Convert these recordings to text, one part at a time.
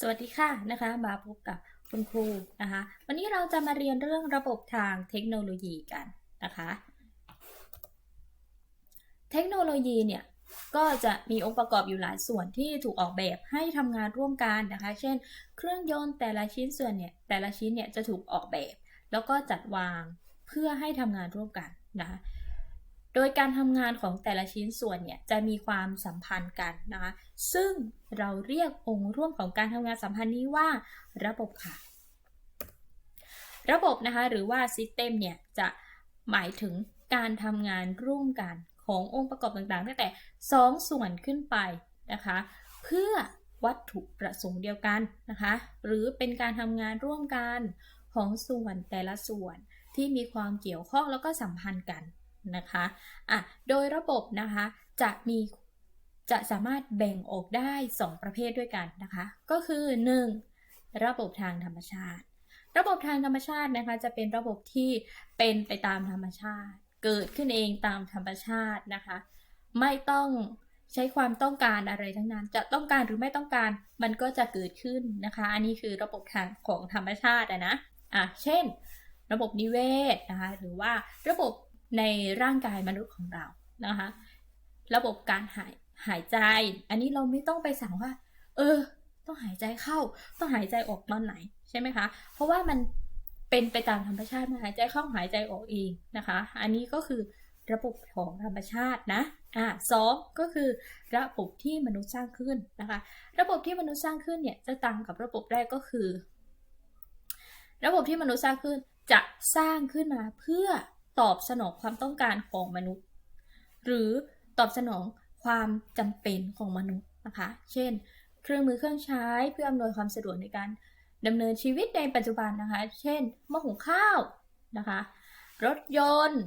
สวัสดีค่ะนะคะมาพบกับคุณครูนะคะ วันนี้เราจะมาเรียนเรื่องระบบทางเทคโนโลยีกันนะคะ เทคโนโลยีเนี่ยก็จะมีองค์ประกอบอยู่หลายส่วนที่ถูกออกแบบให้ทำงานร่วมกันนะคะ เช่น เครื่องยนต์แต่ละชิ้นส่วนเนี่ยแต่ละชิ้นเนี่ยจะถูกออกแบบ แล้วก็จัดวางเพื่อให้ทำงานร่วมกันนะคะ โดยการทำงานของแต่ละชิ้นส่วนเนี่ยจะมีความสัมพันธ์กันนะคะ ซึ่งเราเรียกองค์ร่วมของการทำงานสัมพันธ์นี้ว่าระบบค่ะ ระบบนะคะหรือว่า System เนี่ยจะหมายถึงการทำงานร่วมกันขององค์ประกอบต่างๆตั้งแต่ 2 ส่วนขึ้นไปนะคะ เพื่อวัตถุประสงค์เดียวกันนะคะ หรือเป็นการทำงานร่วมกันของส่วนแต่ละส่วนที่มีความเกี่ยวข้องแล้วก็สัมพันธ์กัน นะคะอะโดยระบบนะคะจะมีจะสามารถแบ่งออกได้ 2 ประเภทด้วยกันนะคะ ก็คือ 1. ระบบทางธรรมชาติ ระบบทางธรรมชาตินะคะจะเป็นระบบที่เป็นไปตามธรรมชาติ เกิดขึ้นเองตามธรรมชาตินะคะ ไม่ต้องใช้ความต้องการอะไรทั้งนั้น จะต้องการหรือไม่ต้องการมันก็จะเกิดขึ้นนะคะ อันนี้คือระบบทางของธรรมชาติอะนะอะเช่น ระบบนิเวศนะคะหรือว่าระบบ ในร่างกายมนุษย์ของเรานะคะ ระบบการหายหายใจ อันนี้เราไม่ต้องไปสั่งว่า เออ ต้องหายใจเข้า ต้องหายใจออกตอนไหนใช่ไหมคะ เพราะว่ามันเป็นไปตามธรรมชาติมันหายใจเข้าหายใจออกเองนะคะ อันนี้ก็คือระบบของธรรมชาตินะ อ่าสองก็คือระบบที่มนุษย์สร้างขึ้นนะคะ ระบบที่มนุษย์สร้างขึ้นเนี่ยจะต่างกับระบบแรกก็คือ ระบบที่มนุษย์สร้างขึ้นจะสร้างขึ้นมาเพื่อ ตอบสนองความต้องการของมนุษย์ หรือตอบสนองความจำเป็นของมนุษย์นะคะ เช่น เครื่องมือเครื่องใช้เพื่ออำนวยความสะดวกในการดำเนินชีวิตในปัจจุบันนะคะ เช่นหม้อหุงข้าวนะคะ รถยนต์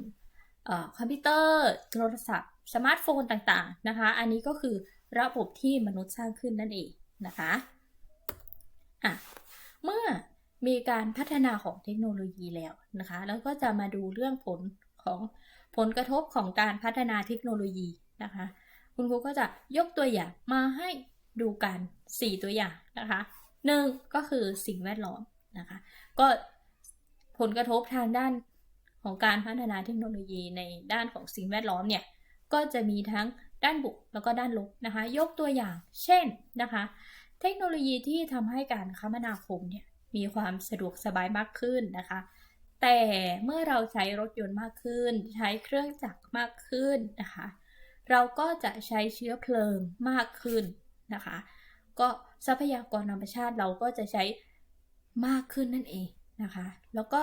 คอมพิวเตอร์ โทรศัพท์ สมาร์ทโฟนต่างๆนะคะ อันนี้ก็คือระบบที่มนุษย์สร้างขึ้นนั่นเองนะคะอะเมื่อ มีการพัฒนาของเทคโนโลยีแล้วนะคะ แล้วก็จะมาดูเรื่องผลของผลกระทบของการพัฒนาเทคโนโลยีนะคะ คุณครูก็จะยกตัวอย่างมาให้ดูกัน 4 ตัวอย่างนะคะหนึ่งก็คือสิ่งแวดล้อมนะคะ ก็ผลกระทบทางด้านของการพัฒนาเทคโนโลยีในด้านของสิ่งแวดล้อมเนี่ย ก็จะมีทั้งด้านบวกแล้วก็ด้านลบนะคะ ยกตัวอย่าง เช่นนะคะ เทคโนโลยีที่ทำให้การคมนาคมเนี่ย มีความสะดวกสบายมากขึ้นนะคะ แต่เมื่อเราใช้รถยนต์มากขึ้น ใช้เครื่องจักรมากขึ้นนะคะ เราก็จะใช้เชื้อเพลิงมากขึ้นนะคะ ก็ทรัพยากรธรรมชาติเราก็จะใช้มากขึ้นนั่นเองนะคะ แล้วก็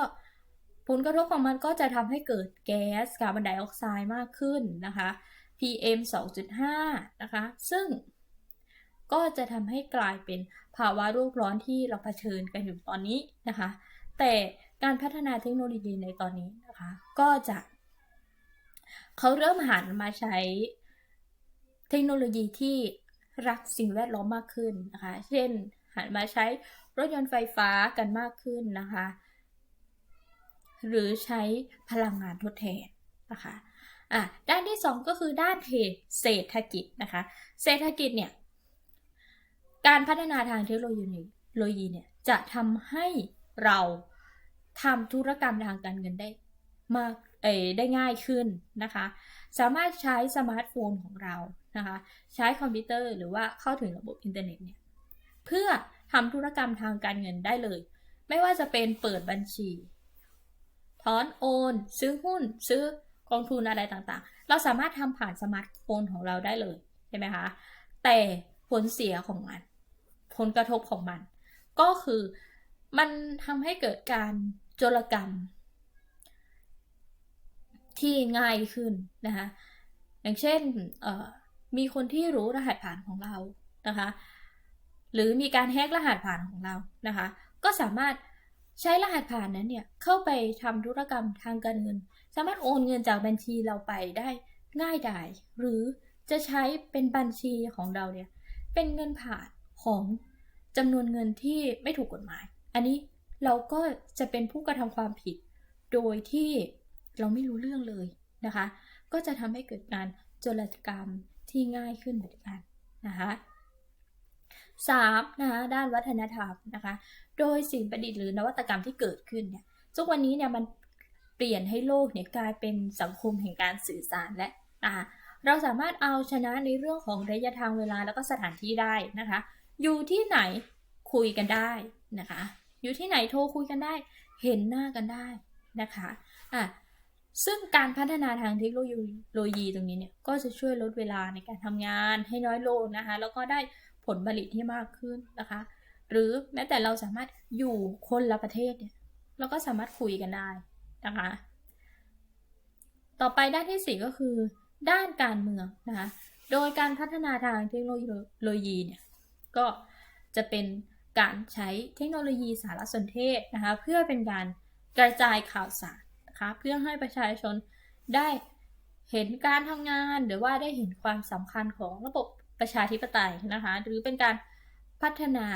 ผลกระทบของมันก็จะทำให้เกิดแก๊สคาร์บอนไดออกไซด์มากขึ้นนะคะ PM 2.5 นะคะ ซึ่ง ก็จะทำให้กลายเป็นภาวะโลกร้อนที่เราเผชิญกันอยู่ตอนนี้นะคะ แต่การพัฒนาเทคโนโลยีในตอนนี้นะคะ ก็จะเขาเริ่มหันมาใช้เทคโนโลยีที่รักสิ่งแวดล้อมมากขึ้นนะคะ เช่นหันมาใช้รถยนต์ไฟฟ้ากันมากขึ้นนะคะ หรือใช้พลังงานทดแทนนะคะอะด้านที่ 2 ก็คือด้านเศรษฐกิจนะคะ เศรษฐกิจเนี่ย การพัฒนาทางเทคโนโลยีเนี่ยจะทำให้เราทำธุรกรรมทางการเงินได้มากเอได้ง่ายขึ้นนะคะ สามารถใช้สมาร์ทโฟนของเรานะคะ ใช้คอมพิวเตอร์หรือว่าเข้าถึงระบบอินเทอร์เน็ตเนี่ยเพื่อทำธุรกรรมทางการเงินได้เลย ไม่ว่าจะเป็นเปิดบัญชี ถอนโอน ซื้อหุ้น ซื้อกองทุนอะไรต่างๆ เราสามารถทำผ่านสมาร์ทโฟนของเราได้เลย ใช่ไหมคะ แต่ผลเสียของมัน ผลกระทบของมัน ก็คือมันทำให้เกิดการโจรกรรม ที่ง่ายขึ้นนะคะอย่างเช่นมีคนที่รู้รหัสผ่านของเรานะคะหรือมีการแฮกรหัสผ่านของเรานะคะ ก็สามารถใช้รหัสผ่านนั้นเนี่ยเข้าไปทำธุรกรรมทางการเงิน สามารถโอนเงินจากบัญชีเราไปได้ง่ายดาย หรือจะใช้เป็นบัญชีของเราเนี่ยเป็นเงินผ่าน ของจำนวนเงินที่ไม่ถูกกฎหมาย อันนี้เราก็จะเป็นผู้กระทำความผิด โดยที่เราไม่รู้เรื่องเลยนะคะ ก็จะทำให้เกิดการโจรกรรมที่ง่ายขึ้นเหมือนกันนะคะ3นะคะด้านวัฒนธรรมนะคะ โดยสิ่งประดิษฐ์หรือนวัตกรรมที่เกิดขึ้นเนี่ยทุกวันนี้เนี่ยมันเปลี่ยนให้โลกเนี่ยกลายเป็นสังคมแห่งการสื่อสารและนะคะเราสามารถเอาชนะในเรื่องของระยะทางเวลาแล้วก็สถานที่ได้นะคะ อยู่ที่ไหนคุยกันได้นะคะ อยู่ที่ไหนโทรคุยกันได้ เห็นหน้ากันได้นะคะอะซึ่งการพัฒนาทางเทคโนโลยีตรงนี้เนี่ยก็จะช่วยลดเวลาในการทำงานให้น้อยลงนะคะ แล้วก็ได้ผลผลิตที่มากขึ้นนะคะ หรือแม้แต่เราสามารถอยู่คนละประเทศเนี่ยเราก็สามารถคุยกันได้นะคะ ต่อไปด้านที่ 4 ก็คือ ด้านการเมืองนะคะ โดยการพัฒนาทางเทคโนโลยีเนี่ย ก็จะเป็นการใช้เทคโนโลยีสารสนเทศนะคะเพื่อเป็นการกระจายข่าวสารนะคะเพื่อให้ประชาชนได้เห็นการทำงานหรือว่าได้เห็นความสำคัญของระบบประชาธิปไตยนะคะหรือเป็นการพัฒนา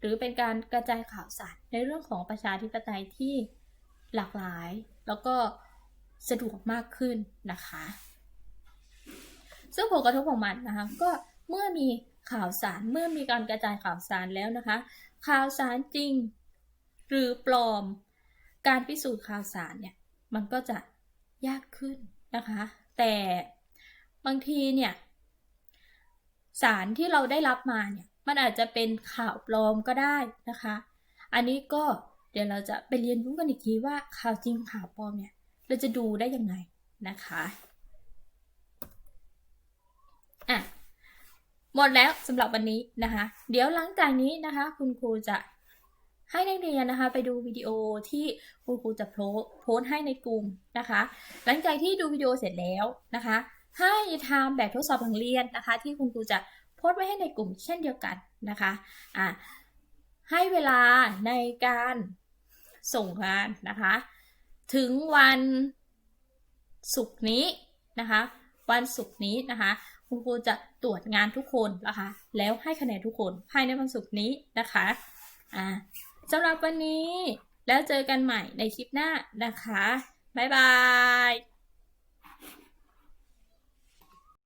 หรือเป็นการกระจายข่าวสารในเรื่องของประชาธิปไตยที่หลากหลาย แล้วก็สะดวกมากขึ้นนะคะ ซึ่งผลกระทบของมันนะคะก็เมื่อมี ข่าวสารเมื่อมีการกระจายข่าวสารแล้วนะคะ ข่าวสารจริง หรือปลอม การพิสูจน์ข่าวสารเนี่ยมันก็จะยากขึ้นนะคะ แต่บางทีเนี่ยสารที่เราได้รับมาเนี่ยมันอาจจะเป็นข่าวปลอมก็ได้นะคะ อันนี้ก็เดี๋ยวเราจะไปเรียนรู้กันอีกทีว่าข่าวจริงข่าวปลอมเนี่ยเราจะดูได้ยังไงนะคะอะ หมดแล้วสำหรับวันนี้นะคะ เดี๋ยวหลังจากนี้นะคะ คุณครูจะให้นักเรียนนะคะ ไปดูวิดีโอที่คุณครูจะโพสโพสต์ให้ในกลุ่มนะคะ หลังจากที่ดูวิดีโอเสร็จแล้วนะคะ ให้ทำแบบทดสอบหลังเรียนนะคะ ที่คุณครูจะโพสต์ไว้ให้ในกลุ่มเช่นเดียวกันนะคะอะให้เวลาในการส่งงานนะคะ ถึงวันศุกร์นี้นะคะ วันศุกร์นี้นะคะ คุณครูจะตรวจงานทุกคนนะคะ แล้วให้คะแนนทุกคนภายในวันศุกร์นี้นะคะอ่าสำหรับวันนี้แล้วเจอกันใหม่ในคลิปหน้านะคะ บ๊ายบาย